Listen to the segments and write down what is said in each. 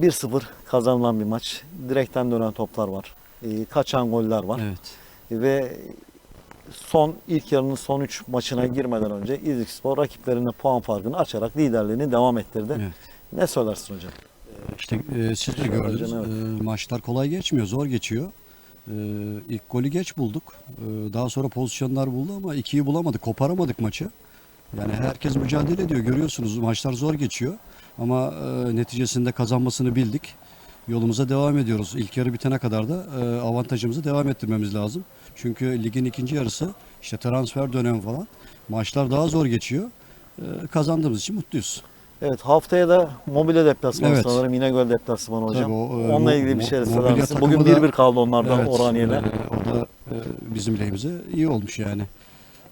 1-0 kazanılan bir maç. Direkten dönen toplar var. Ee, kaçan goller var. Evet. Ve son ilk yarının son 3 maçına girmeden önce İzlikspor rakiplerine puan farkını açarak liderliğini devam ettirdi. Evet. Ne söylersin hocam? İşte e, siz de gördünüz. hocam, evet. E, maçlar kolay geçmiyor, zor geçiyor. E, ilk golü geç bulduk. E, daha sonra pozisyonlar buldu ama ikiyi bulamadık, koparamadık maçı. Yani herkes mücadele ediyor. Görüyorsunuz maçlar zor geçiyor. Ama e, neticesinde kazanmasını bildik. Yolumuza devam ediyoruz. İlk yarı bitene kadar da e, avantajımızı devam ettirmemiz lazım. Çünkü ligin ikinci yarısı işte transfer dönemi falan maçlar daha zor geçiyor. E, kazandığımız için mutluyuz. Evet haftaya da mobilya deplasmanı Evet. sanırım İnegöl deplasmanı hocam. Tabii o, e, Onunla ilgili bir şey söyler misin? Bugün takımı da- 1-1 kaldı onlardan Evet, Oraniye'yle. e, o da e, bizim lehimize iyi olmuş yani.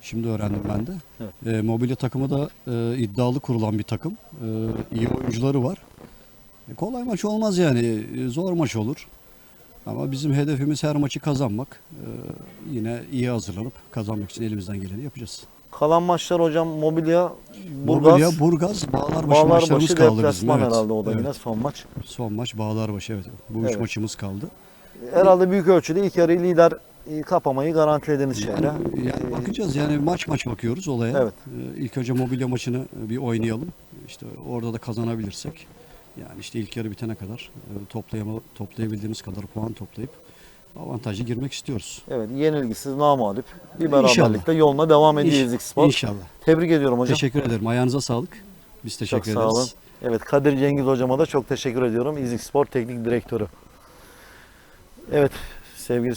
Şimdi öğrendim ben de. Evet. E, mobilya takımı da e, iddialı kurulan bir takım. E, iyi oyuncuları var. E, kolay maç olmaz yani. E, zor maç olur. Ama bizim hedefimiz her maçı kazanmak. E, yine iyi hazırlanıp kazanmak için elimizden geleni yapacağız. Kalan maçlar hocam mobilya, Burgaz, Mobilya, Burgaz, Bağlarbaşı maçlarımız Bağlarbaşı kaldı bizim. Evet. herhalde o da Evet. yine son maç. Son maç Bağlarbaşı evet. Bu üç Evet. maçımız kaldı. Herhalde büyük ölçüde ilk yarıyı lider kapamayı garantilediğiniz şeyler. Yani bakacağız yani maç maç bakıyoruz olaya. Evet. Ee, İlk önce mobilya maçını bir oynayalım. İşte orada da kazanabilirsek yani işte ilk yarı bitene kadar e, toplayama, toplayabildiğimiz kadar puan toplayıp avantajlı girmek istiyoruz. Evet yenilgisiz namalip bir İnşallah. beraberlikte yoluna devam ediyor İnş- İzlikspor. İnşallah. Tebrik ediyorum hocam. Teşekkür ederim. Ayağınıza sağlık. Biz teşekkür Çok sağ ederiz. olun. Evet Kadir Cengiz hocama da çok teşekkür ediyorum. İzlikspor Teknik Direktörü. Evet sevgili